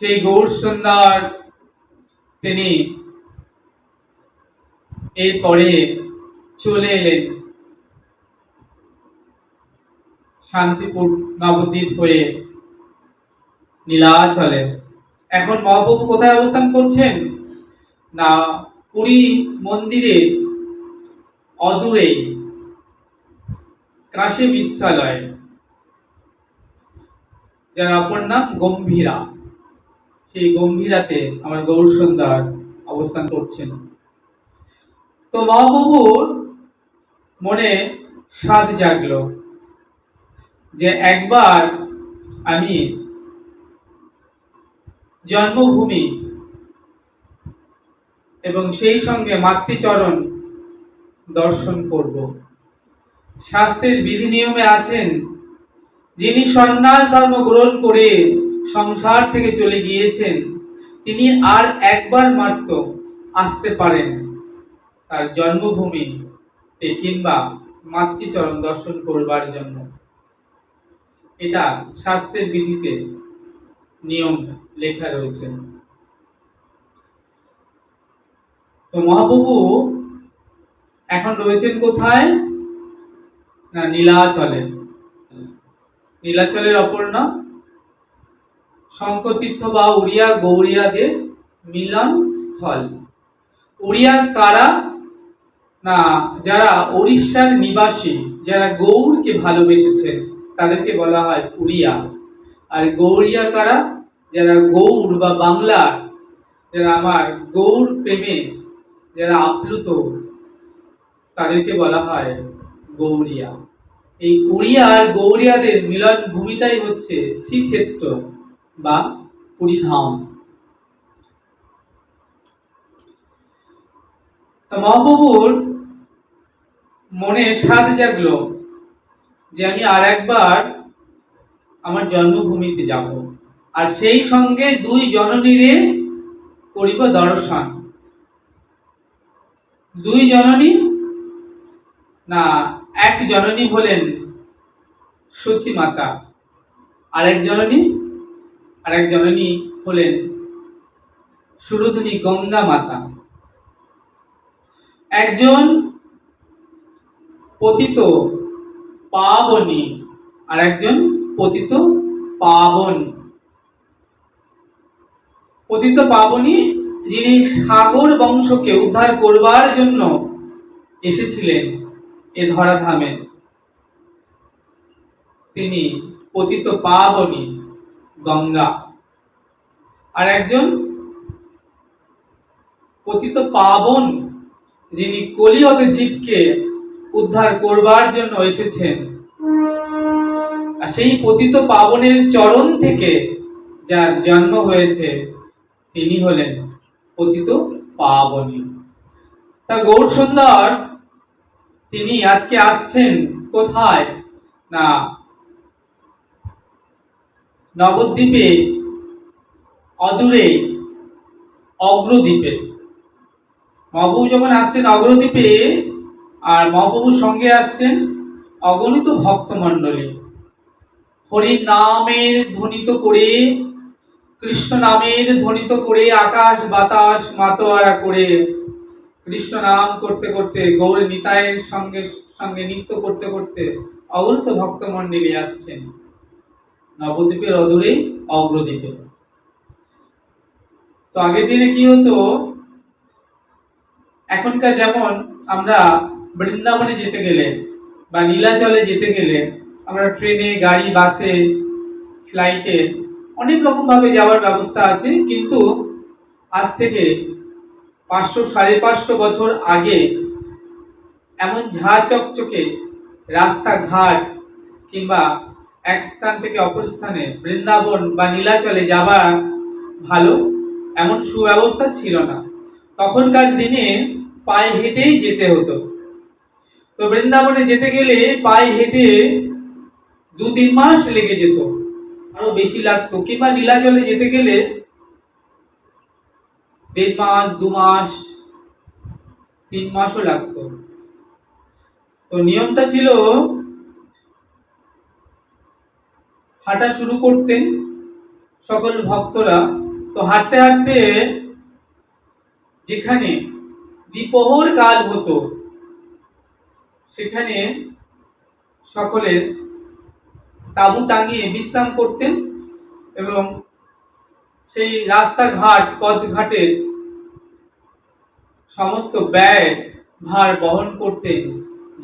সেই গৌর সুন্দর তিনি এরপরে চলে এলেন। শান্তিপুর নবদ্বীপ হয়ে নীলাচলে এখন মহাপ্রভু কোথায় অবস্থান করছেন? না, পুরী মন্দিরে অদূরে, কাশী বিশ্বালয় যার অপর নাম গম্ভীরা। সেই গম্ভীরাতে আমার গৌর সুন্দর অবস্থান করছেন। তো মহাপ্রভুর মনে স্বাদ জাগলো যে একবার আমি জন্মভূমি এবং সেই সঙ্গে মাতৃচরণ দর্শন করব। শাস্ত্রের বিধি নিয়মে আছেন, যিনি সন্ন্যাস ধর্ম গ্রহণ করে সংসার থেকে চলে গিয়েছেন। তিনি আর একবার মাত্র আসতে পারেন। তার জন্মভূমি কিংবা মাতৃচরণ দর্শন করবার জন্য। এটা স্বাস্থ্যের বিধিতে নিয়ম লেখা রয়েছে। তো মহাপ্রভু এখন রয়েছেন কোথায়? না, নীলাচলে। নীলাচলের অপর নাম শঙ্কতীর্থ বা উড়িয়া গৌরিয়াদের মিলন স্থল। উড়িয়া কারা? না, যারা উড়িষ্যার নিবাসী, যারা গৌরকে ভালোবেসেছেন তাদেরকে বলা হয় উড়িয়া। আর গৌরিয়া কারা? যারা গৌর বা বাংলার, যারা আমার গৌর প্রেমে, যারা আপ্লুত, তাদেরকে বলা হয় গৌরিয়া এই উড়িয়া আর গৌরিয়াদের মিলন ভূমিটাই হচ্ছে শ্রীক্ষেত্র। বা পুরীধাম তো মহাপ্রভুর মনে স্বাদ জাগলো যে আমি আর একবার আমার জন্মভূমিতে যাব। আর সেই সঙ্গে দুই জননীরে করিব দর্শন। দুই জননী? না, এক জননী হলেন সচী মাতা আরেক জননী? আরেক জননী হলেন সুরধনী গঙ্গা মাতা। একজন পতিত পাবনী আর একজন পতিত পাবন। পতিত পাবনী যিনি সাগর বংশকে উদ্ধার করবার জন্য এসেছিলেন এ ধরাধামে। তিনি পতিত পাবনী। গঙ্গা। আর একজন পতিত পাবন যিনি কলিয়ত জীবকে উদ্ধার করবার জন্য এসেছেন। আর সেই পতিত পাবনের চরণ থেকে যার জন্ম হয়েছে, তিনি হলেন পতিত পাবনী। তা গৌর সুন্দর, তিনি আজকে আসছেন কোথায়? না নবদ্বীপে অদূরে অগ্রদ্বীপে। মহাপ্রভু যখন আসছেন অগ্রদ্বীপে আর মহাপ্রভুর সঙ্গে আসছেন অগণিত ভক্তমণ্ডলী। হরি নামের ধ্বনিত করে, কৃষ্ণ নামের ধ্বনিত করে, আকাশ, বাতাস, মাতোয়ারা করে, কৃষ্ণ নাম করতে করতে, গৌর নিতায়ের সঙ্গে সঙ্গে নৃত্য করতে করতে অগণিত ভক্তমণ্ডলী আসছেন। নবদ্বীপের অদূরে অগ্রদ্বীপে। তো আগের দিনে কি হতো? এখনকার যেমন আমরা বৃন্দাবনে যেতে গেলে বা নীলাচলে যেতে গেলে আমরা ট্রেনে, গাড়ি, বাসে, ফ্লাইটে অনেক রকমভাবে যাওয়ার ব্যবস্থা আছে। কিন্তু আজ থেকে পাঁচশো, সাড়ে পাঁচশো বছর আগে এমন ঝা চকচকে রাস্তাঘাট কিংবা এক স্থান থেকে অপর স্থানে বৃন্দাবন বা নীলাচলে যাওয়া ভালো, এমন সুব্যবস্থা ছিল না। তখনকার দিনে পায়ে হেঁটেই যেতে হতো। তো বৃন্দাবনে যেতে গেলে পায়ে হেঁটে দু তিন মাস লেগে যেত। আরও বেশি লাগতো। কিংবা নীলাচলে যেতে গেলে দেড় মাস, দু মাস, তিন মাসও লাগতো। তো নিয়মটা ছিল হাঁটা শুরু করতেন সকল ভক্তরা। তো হাঁটতে হাঁটতে যেখানে দ্বিপ্রহর কাল হতো, সেখানে সকলের তাঁবু টাঙিয়ে বিশ্রাম করতেন এবং সেই রাস্তাঘাট, পথঘাটের সমস্ত ব্যয় ভার বহন করতেন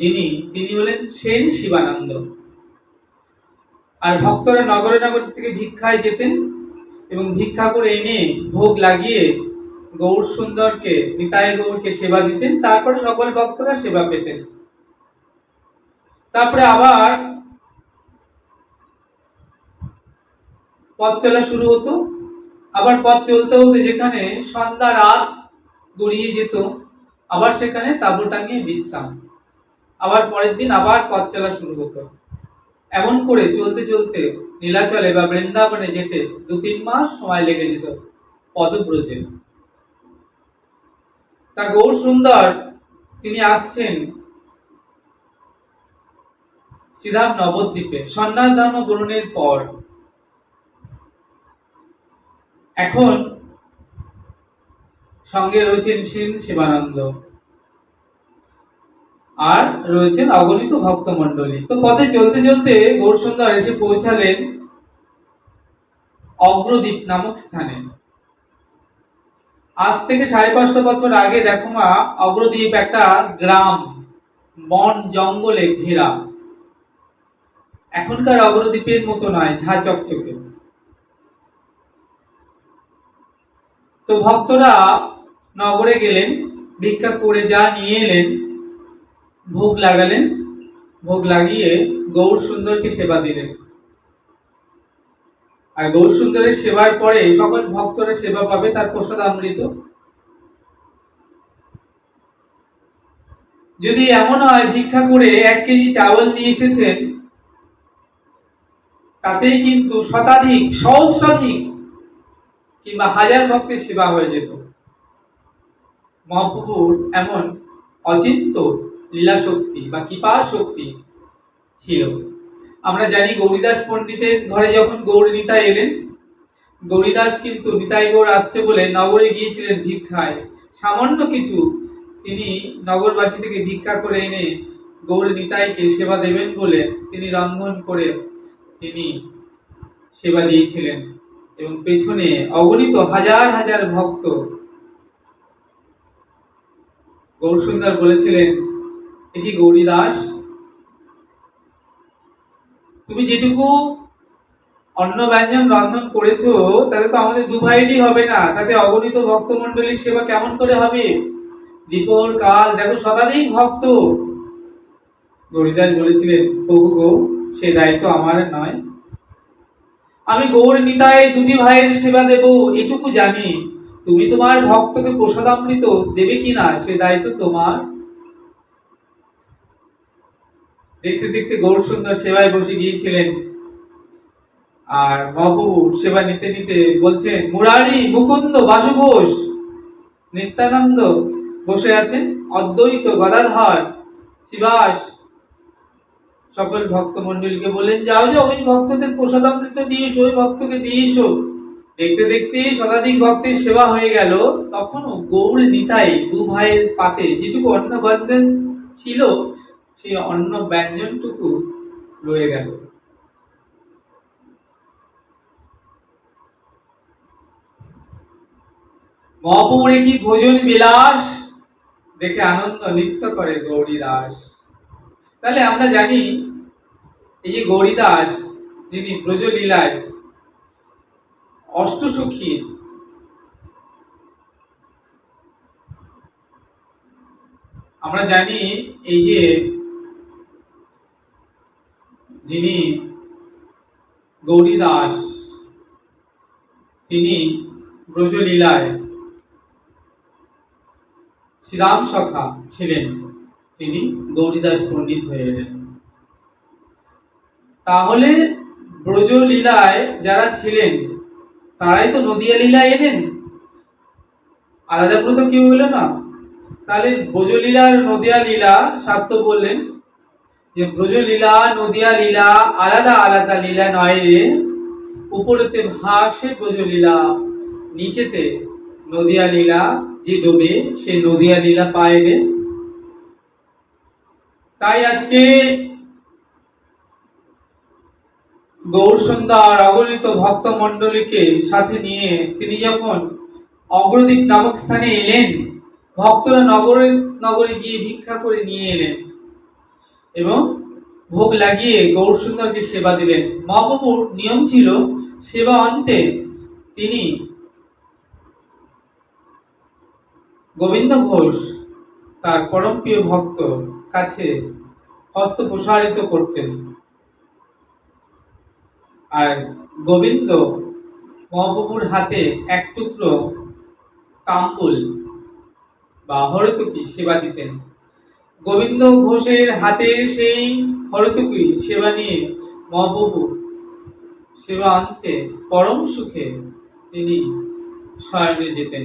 যিনি, তিনি হলেন সেন শিবানন্দ। আর ভক্তরা নগরে নগর থেকে ভিক্ষায় যেতেন এবং ভিক্ষা করে এনে ভোগ লাগিয়ে গৌর সুন্দরকে, নিতাই গৌরকে সেবা দিতেন। তারপরে সকল ভক্তরা সেবা পেতেন। তারপরে আবার পথ চলা শুরু হতো। আবার পথ চলতে হতে যেখানে সন্ধ্যা রাত গড়িয়ে যেত, আবার সেখানে তাঁবু টাঙিয়ে বিশ্রাম। আবার পরের দিন আবার পথ চলা শুরু হতো। এমন করে চলতে চলতে নীলাচলে বা বৃন্দাবনে যেতে দু তিন মাস সময় লেগে যেত পদব্রজে। তা গৌর সুন্দর, তিনি আসছেন শ্রীধাম নবদ্বীপে, সন্ন্যাস ধর্ম গ্রহণের পর। এখন সঙ্গে রয়েছেন সেন শিবানন্দ। আর রয়েছেন অগণিত ভক্তমণ্ডলী। তো পথে চলতে চলতে গৌরসুন্দর এসে পৌঁছালেন অগ্রদ্বীপ নামক স্থানে। আজ থেকে সাড়ে পাঁচশো বছর আগে দেখো মা, অগ্রদ্বীপ একটা গ্রাম, বন জঙ্গলে ঘেরা। এখনকার অগ্রদ্বীপের মতো নয়, ঝা চকচকে। তো ভক্তরা নগরে গেলেন, ভিক্ষা করে যা নিয়ে এলেন ভোগ লাগালেন, ভোগ লাগিয়ে গৌর সুন্দরকে সেবা দিলেন। আর গৌর সুন্দরের সেবার পরে সকল ভক্তরা সেবা পাবে, তার প্রসাদ অমৃত যদি এমন হয়, ভিক্ষা করে এক কেজি চাউল নিয়ে এসেছেন, তাতেই কিন্তু শতাধিক, সহস্রাধিক কিংবা হাজার ভক্তের সেবা হয়ে যেত। মহাপ্রভুর এমন অচিন্ত লীলা শক্তি বা কৃপা শক্তি ছিল। আমরা জানি গৌরীদাস পণ্ডিতের ঘরে যখন গৌর নিতাই এলেন, গৌরীদাস কিন্তু নিতাই গৌর আসছে বলে নগরে গিয়েছিলেন ভিক্ষায়। সামান্য কিছু তিনি নগরবাসী থেকে ভিক্ষা করে এনে গৌর নিতাইকে সেবা দেবেন বলে তিনি রন্ধন করে তিনি সেবা দিয়েছিলেন এবং পেছনে অগণিত হাজার হাজার ভক্ত গৌরসুন্দর বলেছিলেন এটি গৌরী দাস। তুমি যেটুকু অন্ন ব্যঞ্জন রন্ধন করেছ, তাতে তো আমাদের দু ভাইয়েরই হবে না। তাতে অগণিত ভক্তমণ্ডলীর সেবা কেমন করে হবে? দীপর কাল, দেখো শতাধিক ভক্ত। গৌরীদাস বলেছিলেন, প্রভু গো, সে দায়িত্ব আমার নয়। আমি গৌর নিতায় দুটি ভাইয়ের সেবা দেব, এটুকু জানি। তুমি তোমার ভক্তকে প্রসাদ প্রসাদামৃত দেবে কিনা, সে দায়িত্ব তোমার। দেখতে দেখতে গৌর সুন্দর সেবায় বসে গিয়েছিলেন। আর মহাপ্রভু সেবা নিতে নিতে বলছেন, মুরারি, মুকুন্দ বাসু ঘোষ নিত্যানন্দ বসে আছেন, অদ্বৈত গদাধর, শিবাস, সকল ভক্ত মন্ডলীকে বললেন, যাও যে ওই ভক্তদের প্রসাদামৃত দিয়ে এসো, ওই ভক্তকে দিয়ে এসো। দেখতে দেখতে শতাধিক ভক্তের সেবা হয়ে গেল। তখনও গৌর নিতাই দু ভাইয়ের পাতে যেটুকু অন্ন ব্যঞ্জন ছিল সেই অন্ন ব্যঞ্জনটুকু রয়ে গেল। মহাপুরে কি ভোজন বিলাস, দেখে আনন্দ নৃত্য করে গৌরী দাস তাহলে আমরা জানি, এই যে গৌরী দাস যিনি ব্রজলীলায় অষ্টসখী, আমরা জানি এই যে যিনি গৌরী দাস তিনি ব্রজলীলায় শ্রীরাম সখা ছিলেন। তিনি গৌরীদাস পণ্ডিত হয়ে এলেন। তাহলে ব্রজলীলায় যারা ছিলেন, তারাই তো নদিয়া লীলায় এলেন? আলাদা করে তো কেউ এলো না। তাহলে ব্রজলীলার নদিয়া লীলা শাস্ত্র বললেন যে ব্রজলীলা, নদিয়া লীলা, আলাদা আলাদা লীলা নয় রে উপরেতে ভাসে ব্রজলীলা, নিচেতে নদিয়া লীলা যে ডোবে সেই নদিয়া লীলা পায় রে তাই আজকে গৌর সন্ধ্যার অগণিত ভক্ত মণ্ডলীকে সাথে নিয়ে তিনি যখন অগ্রদীপ নামক স্থানে এলেন, ভক্তরা নগরে নগরে গিয়ে ভিক্ষা করে নিয়ে এলেন। এবং ভোগ লাগিয়ে গৌর সুন্দরকে সেবা দিলেন। মহাপ্রভুর নিয়ম ছিল সেবা অন্তে তিনি গোবিন্দ ঘোষ, তার পরমপ্রিয় ভক্ত কাছে হস্ত প্রসারিত করতেন। আর গোবিন্দ মহাপ্রভুর হাতে এক টুকরো কাম্পুল বা হরতুকি সেবা দিতেন। গোবিন্দ ঘোষের হাতের সেই হরতুকি সেবা নিয়ে মহবু সেবা আনতে পরম সুখে তিনি শয়নে যেতেন।